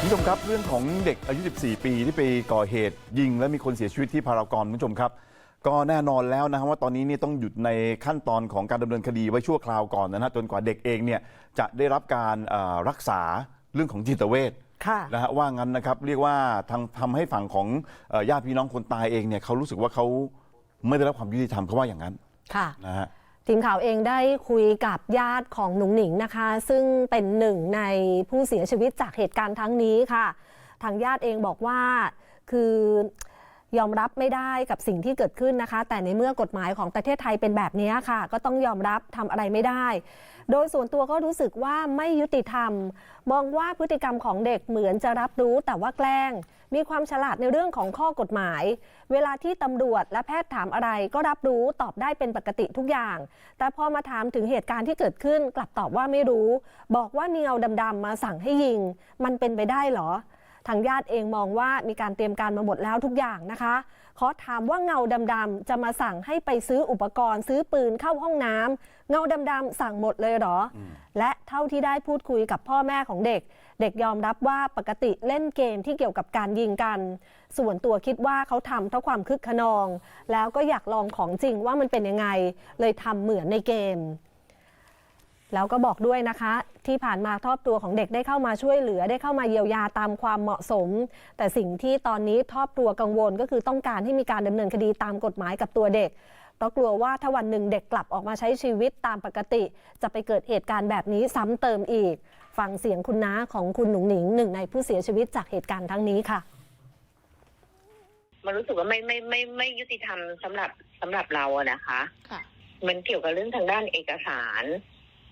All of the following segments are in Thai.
คุณผู้ชมครับเรื่องของเด็กอายุ 14 ปีที่ไปก่อเหตุยิงและมีคนเสียชีวิตที่พารากอนคุณผู้ชมครับ ก็แน่นอนแล้วนะครับว่าตอนนี้นี่ต้องหยุดในขั้นตอนของการดำเนินคดีไว้ชั่วคราวก่อนนะฮะจนกว่าเด็กเองเนี่ยจะได้รับการเอ่อรักษาเรื่องของจิตเวช ค่ะนะฮะว่างั้นนะครับเรียกว่าทางทำให้ฝั่งของเอ่อญาติพี่น้องคนตายเองเนี่ยเขารู้สึกว่าเขาไม่ได้รับความยุติธรรมเขาว่าอย่างนั้นค่ะ นะฮะ ทีมข่าวเองได้คุยกับญาติของหนุ่งหนิงนะคะ ซึ่งเป็นหนึ่งในผู้เสียชีวิตจากเหตุการณ์ทั้งนี้ค่ะ ทางญาติเองบอกว่าคือ ยอมรับไม่ได้กับสิ่งที่เกิดขึ้นนะคะ แต่ในเมื่อกฎหมายของประเทศไทยเป็นแบบนี้ค่ะ ก็ต้องยอมรับทำอะไรไม่ได้ โดยส่วนตัวก็รู้สึกว่าไม่ยุติธรรม มองว่าพฤติกรรมของเด็กเหมือนจะรับรู้แต่ว่าแกล้ง มีความฉลาดในเรื่องของข้อกฎหมาย เวลาที่ตำรวจและแพทย์ถามอะไรก็รับรู้ตอบได้เป็นปกติทุกอย่าง แต่พอมาถามถึงเหตุการณ์ที่เกิดขึ้น กลับตอบว่าไม่รู้ บอกว่ามีเงาดำๆมาสั่งให้ยิง มันเป็นไปได้หรอ ทางญาติเองมองว่ามีการเตรียมการมาหมดแล้วทุกอย่างนะคะ ขอถามว่าเงาดำๆจะมาสั่งให้ไปซื้ออุปกรณ์ ซื้อปืนเข้าห้องน้ำเงาดำๆสั่งหมดเลยเหรออและเท่าที่ได้พูดคุยกับพ่อแม่ของเด็ก เด็กยอมรับว่าปกติเล่นเกมที่เกี่ยวกับการยิงกัน ส่วนตัวคิดว่าเขาทำเพราะความคึกขนอง แล้วก็อยากลองของจริงว่ามันเป็นยังไง เลยทำเหมือนในเกม แล้วก็บอกด้วยนะคะ ที่ผ่านมาครอบครัวของเด็กได้เข้ามาช่วยเหลือได้เข้ามาเยียวยาตามความเหมาะสม แต่สิ่งที่ตอนนี้ครอบครัวกังวลก็คือต้องการให้มีการดำเนินคดีตามกฎหมายกับตัวเด็กเพราะกลัวว่าถ้าวันหนึ่งเด็กกลับออกมาใช้ชีวิตตามปกติ จะไปเกิดเหตุการณ์แบบนี้ซ้ำเติมอีก ฟังเสียงคุณน้าของคุณหนุ่งหนิงหนึ่งในผู้เสียชีวิตจากเหตุการณ์ทั้งนี้ค่ะ มันรู้สึกว่าไม่ไม่ไม่ไม่ยุติธรรมสำหรับสำหรับเราอะนะคะ ค่ะ มันเกี่ยวกับเรื่องทางด้านเอกสาร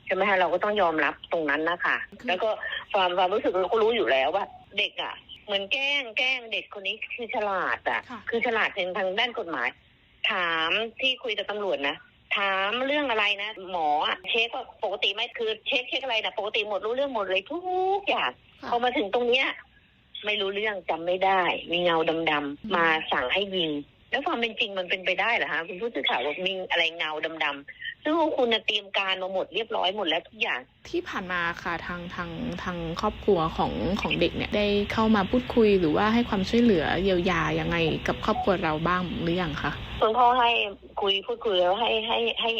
ใช่ไหมคะเราก็ต้องยอมรับตรงนั้นนะคะคือแล้วก็ความความรู้สึกเราก็รู้อยู่แล้วว่า เด็กอะเหมือนแกล้งแกล้งเด็กคนนี้คือฉลาดอะค่ะ คือฉลาดในทางด้านกฎหมาย ถามที่คุยกับตำรวจนะถามเรื่องอะไรนะ หมออะเช็คว่าปกติไหมคือเช็คเช็คอะไรนะปกติหมดรู้เรื่องหมดเลยทุกอย่างค่ะพอมาถึงตรงเนี้ยไม่รู้เรื่องจำไม่ได้ มีเงาดำๆมาสั่งให้ยิง แล้วความเป็นจริงมันเป็นไปได้เหรอฮะคุณผู้สื่อข่าวว่ามีอะไรเงาดำๆ ซึ่งพวกคุณน่ะเตรียมการมาหมดเรียบร้อยหมดแล้วทุกอย่าง ที่ผ่านมาค่ะทางทางทางครอบครัวของของเด็กเนี่ยได้เข้ามาพูดคุยหรือว่าให้ความช่วยเหลือเยียวยายังไงกับครอบครัวเราบ้างหรือยังคะคุณพ่อให้คุยพูดคุยแล้วให้ให้ให้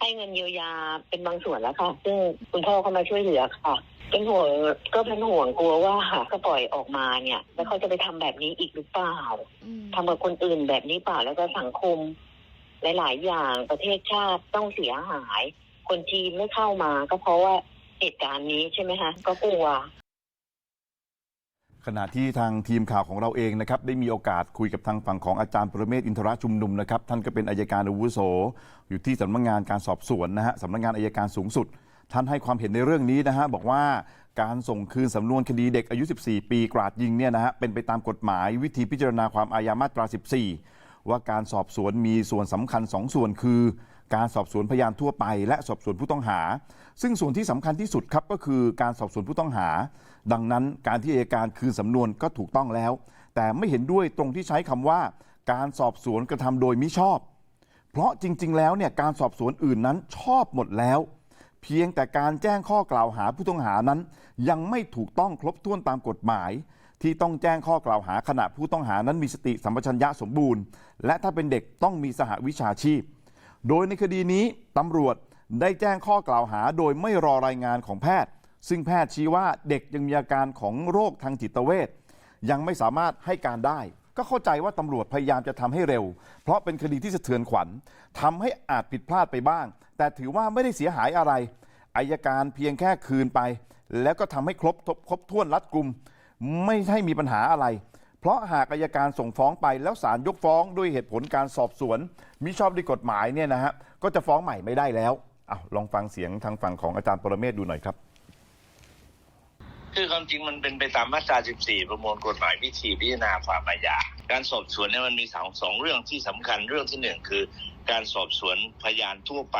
ให้เงินเยียวยาเป็นบางส่วนแล้วค่ะ ซึ่งคุณพ่อเขามาช่วยเหลือค่ะเป็นห่วงก็เป็นห่วงกลัวว่าก็ปล่อยออกมาเนี่ย แล้วเขาจะไปทำแบบนี้อีกหรือเปล่าอืมทำกับคนอื่นแบบนี้เปล่าแล้วก็สังคม หลาย ๆ อย่างประเทศชาติต้องเสียหาย คนจีนไม่เข้ามา ก็เพราะว่าเหตุการณ์นี้ใช่ไหมคะก็กลัวขณะที่ทางทีมข่าวของเราเองนะครับได้มีโอกาสคุยกับทางฝั่งของอาจารย์ประเมศอินทรชุมนุมนะครับท่านก็เป็นอายการอาวุโส อยู่ที่สำนักงานการสอบสวนนะฮะสำนักงานอายการสูงสุด ท่านให้ความเห็นในเรื่องนี้นะฮะบอกว่าการส่งคืนสำนวนคดีเด็กอายุ 14 ปีกราดยิงเนี่ยนะฮะเป็นไปตามกฎหมายวิธีพิจารณาความอาญามาตรา 14 ว่าการสอบสวนมีส่วนสำคัญสองส่วนคือ การสอบสวนพยานทั่วไป และสอบสวนผู้ต้องหา ซึ่งส่วนที่สำคัญที่สุดครับก็คือการสอบสวนผู้ต้องหา ดังนั้นการที่อัยการคืนสำนวนก็ถูกต้องแล้ว แต่ไม่เห็นด้วยตรงที่ใช้คำว่า การสอบสวนกระทำโดยมิชอบ เพราะจริง ๆ แล้วเนี่ยการสอบสวนอื่นนั้นชอบหมดแล้วเพียงแต่การแจ้งข้อกล่าวหาผู้ต้องหานั้น ยังไม่ถูกต้องครบถ้วนตามกฎหมาย ที่ต้องแจ้งข้อกล่าวหาขณะผู้ต้องหานั้นมีสติสัมปชัญญะสมบูรณ์ และถ้าเป็นเด็กต้องมีสหวิชาชีพ โดยในคดีนี้ตำรวจได้แจ้งข้อกล่าวหาโดยไม่รอรายงานของแพทย์ ซึ่งแพทย์ชี้ว่าเด็กยังมีอาการของโรคทางจิตเวชยังไม่สามารถให้การได้ ก็เข้าใจว่าตำรวจพยายามจะทำให้เร็ว เพราะเป็นคดีที่สะเทือนขวัญทำให้อาจผิดพลาดไปบ้าง แต่ถือว่าไม่ได้เสียหายอะไรอายการเพียงแค่คืนไป แล้วก็ทำให้ครบครบถ้วนรัดกุม ไม่ใช่มีปัญหาอะไร เพราะหากอายการส่งฟ้องไปแล้วศาลยกฟ้องด้วยเหตุผลการสอบสวนมิชอบด้วยกฎหมายเนี่ยนะฮะก็จะฟ้องใหม่ไม่ได้แล้วอาลองฟังเสียงทางฝั่งของอาจารย์ปรเมศดูหน่อยครับ คือความจริงมันเป็นไปตามมาตรา 14 ประมวลกฎหมายวิธีพิจารณาความอาญาการสอบสวนเนี่ยมันมีสองสองเรื่องที่สำคัญเรื่องที่หนึ่งคือ การสอบสวนพยานทั่วไป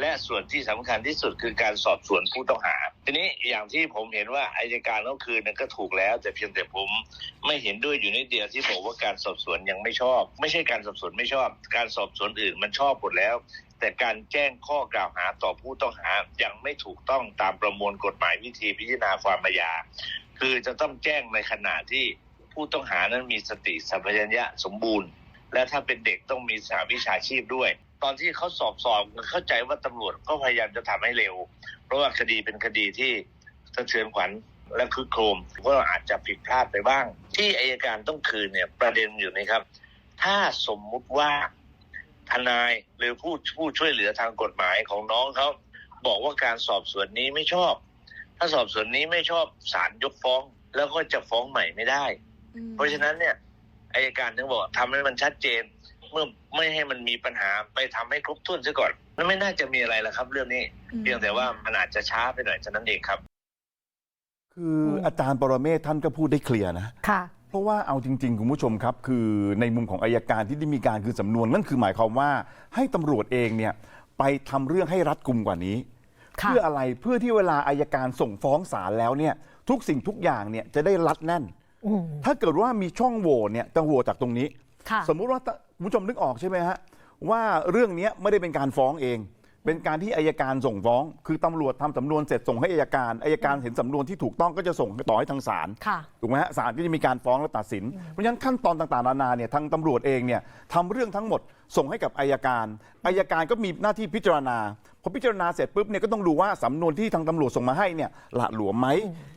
และส่วนที่สำคัญที่สุดคือการสอบสวนผู้ต้องหา ทีนี้อย่างที่ผมเห็นว่าอายการก็คืนนั้นก็ถูกแล้ว แต่เพียงแต่ผมไม่เห็นด้วยอยู่นิดเดียวที่บอกว่าการสอบสวนยังไม่ชอบ ไม่ใช่การสอบสวนไม่ชอบ การสอบสวนอื่นมันชอบหมดแล้ว แต่การแจ้งข้อกล่าวหาต่อผู้ต้องหายังไม่ถูกต้องตามประมวลกฎหมายวิธีพิจารณาความอาญาคือจะต้องแจ้งในขณะที่ผู้ต้องหานั้นมีสติสัมปชัญญะสมบูรณ์ และถ้าเป็นเด็กต้องมีสหวิชาชีพด้วย ตอนที่เขาสอบสอบเข้าใจว่าตำรวจก็พยายามจะทำให้เร็ว เพราะว่าคดีเป็นคดีที่สะเทือนขวัญและคึกโครมก็อาจจะผิดพลาดไปบ้าง ที่อายการต้องคืนเนี่ยประเด็นอยู่นี่ครับ ถ้าสมมุติว่าทนายหรือผู้ผู้ช่วยเหลือทางกฎหมายของน้องเขาบอกว่าการสอบสวนนี้ไม่ชอบ ถ้าสอบสวนนี้ไม่ชอบศาลยกฟ้อง แล้วก็จะฟ้องใหม่ไม่ได้ เพราะฉะนั้นเนี่ยอายการถึงบอกทำให้มันชัดเจน เมื่อไม่ให้มันมีปัญหาไปทำให้ครบถ้วนซะก่อนมันไม่น่าจะมีอะไรแล้วครับ เรื่องนี้อืมเพียงแต่ว่ามันอาจจะช้าไปหน่อยเท่านั้นเองครับ คืออาจารย์ปรเมศท่านก็พูดได้เคลียร์นะค่ะเพราะว่าเอาจริง ๆ คุณผู้ชมครับ คือในมุมของอายการที่ได้มีการคือสำนวนนั่นคือหมายความว่าให้ตำรวจเองเนี่ยไปทำเรื่องให้รัดกุมกว่านี้ค่ะเพื่ออะไรเพื่อที่เวลาอายการส่งฟ้องศาลแล้วเนี่ยทุกสิ่งทุกอย่างเนี่ยจะได้รัดแน่นอืมถ้าเกิดว่ามีช่องโหว่เนี่ยจะโหว่จากตรงนี้ค่ะ สมมุติว่าคุณผู้ชมนึกออกใช่ไหมฮะว่าเรื่องเนี้ยไม่ได้เป็นการฟ้องเอง เป็นการที่อายการส่งฟ้อง คือตำรวจทำสำนวนเสร็จส่งให้อายการอายการเห็นสำนวนที่ถูกต้องก็จะส่งต่อให้ทางศาลค่ะถูกไหมฮะศาลก็จะมีการฟ้องและตัดสิน เพราะฉะนั้นขั้นตอนต่างๆนานาเนี่ยทางตำรวจเองเนี่ยทำเรื่องทั้งหมดส่งให้กับอายการอายการก็มีหน้าที่พิจารณา พอพิจารณาเสร็จปุ๊บเนี่ยก็ต้องดูว่าสำนวนที่ทางตำรวจส่งมาให้เนี่ยหละหลวมไหม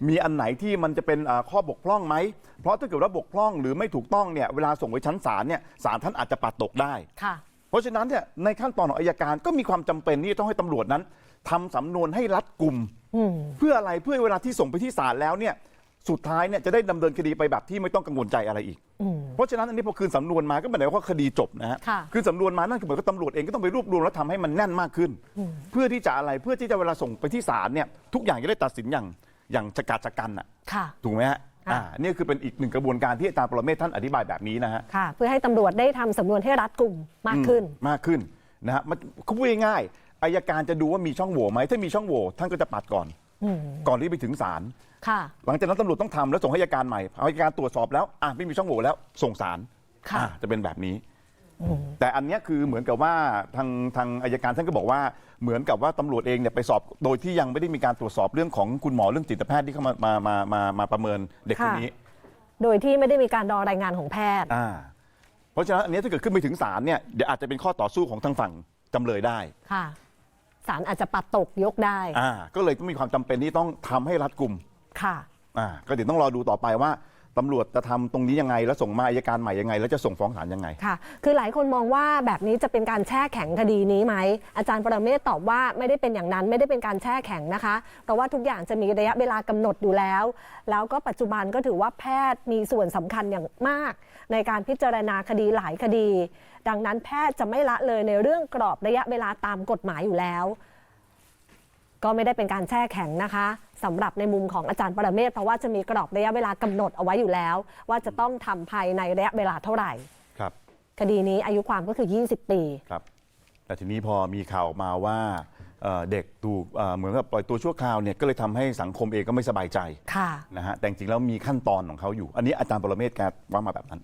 มีอันไหนที่มันจะเป็นเอ่อข้อบกพร่องไหมเพราะถ้าเกิดว่าบกพร่องหรือไม่ถูกต้องเนี่ยเวลาส่งไปชั้นศาลเนี่ยศาลท่านอาจจะปัดตกได้ ค่ะ เพราะฉะนั้นเนี่ยในขั้นตอนของอายการก็มีความจำเป็นที่จะต้องให้ตำรวจนั้นทำสำนวนให้รัดกุมอืม เพื่ออะไรเพื่อเวลาที่ส่งไปที่ศาลแล้วเนี่ย สุดท้ายเนี่ยจะได้ดำเนินคดีไปแบบที่ไม่ต้องกังวลใจอะไรอีกอืมเพราะฉะนั้นอันนี้พอคืนสำนวนมาก็หมายความว่าคดีจบนะฮะค่ะ คืนสำนวนมานั่นคือหมายความว่าตำรวจเองก็ต้องไปรวบรวมแล้วทำให้มันแน่นมากขึ้น เพื่อที่จะอะไรเพื่อที่จะเวลาส่งไปที่ศาลเนี่ยทุกอย่างจะได้ตัดสินอย่างอย่างฉกาจชะกันอะค่ะ ถูกไหมฮะค่ะ อ่านี่คือเป็นอีกหนึ่งกระบวนการที่อาจารย์ปรเมศท่านอธิบายแบบนี้นะฮะ ค่ะ เพื่อให้ตำรวจได้ทำสำนวนให้รัดกุมมากขึ้นอืมมากขึ้นนะฮะมันเขาพูดง่ายๆอายการจะดูว่ามีช่องโหว่ไหมถ้ามีช่องโหว่ท่านก็จะปัดก่อนอืม ก่อนที่ไปถึงศาลค่ะหลังจากนั้นตำรวจต้องทำแล้วส่งให้อัยการใหม่อัยการตรวจสอบแล้วอะไม่มีช่องโหว่แล้วส่งศาลค่ะอะจะเป็นแบบนี้แต่อันเนี้ยคือเหมือนกับว่าทางทางอายการท่านก็บอกว่าเหมือนกับว่าตำรวจเองเนี่ยไปสอบโดยที่ยังไม่ได้มีการตรวจสอบเรื่องของคุณหมอเรื่องจิตแพทย์ที่เข้ามามามามามาประเมินเด็กคนนี้ โดยที่ไม่ได้มีการรอรายงานของแพทย์อ่าเพราะฉะนั้นอันเนี้ยถ้าเกิดขึ้นไปถึงศาลเนี่ยเดี๋ยวอาจจะเป็นข้อต่อสู้ของทางฝั่งจำเลยได้ค่ะ ศาลอาจจะปัดตกยกได้ อ่าก็เลยต้องมีความจำเป็นที่ต้องทำให้รัดกุมค่ะ อ่าก็เดี๋ยวต้องรอดูต่อไปว่า ตำรวจจะทำตรงนี้ยังไง แล้วส่งมาอายการใหม่ยังไง แล้วจะส่งฟ้องศาลยังไง ค่ะ คือหลายคนมองว่าแบบนี้จะเป็นการแช่แข็งคดีนี้ไหม อาจารย์ปรเมศตอบว่าไม่ได้เป็นอย่างนั้นไม่ได้เป็นการแช่แข็งนะคะ เพราะว่าทุกอย่างจะมีระยะเวลากำหนดอยู่แล้ว แล้วก็ปัจจุบันก็ถือว่าแพทย์มีส่วนสำคัญอย่างมาก ในการพิจารณาคดีหลายคดี ดังนั้นแพทย์จะไม่ละเลยในเรื่องกรอบระยะเวลาตามกฎหมายอยู่แล้ว ก็ไม่ได้เป็นการแช่แข็งนะคะสำหรับในมุมของอาจารย์ปรเมศเพราะว่าจะมีกรอบระยะเวลากำหนดเอาไว้อยู่แล้ว ว่าจะต้องทำภายในระยะเวลาเท่าไหร่ ครับ คดีนี้อายุความก็คือ 20 ปี ครับ แต่ทีนี้พอมีข่าวออกมาว่าเอ่อเด็กถูกเอ่อเหมือนกับปล่อยตัวชั่วคราวเนี่ยก็เลยทำให้สังคมเองก็ไม่สบายใจค่ะ นะฮะแต่จริงๆแล้วมีขั้นตอนของเขาอยู่ อันนี้อาจารย์ปรเมศแกว่ามาแบบนั้น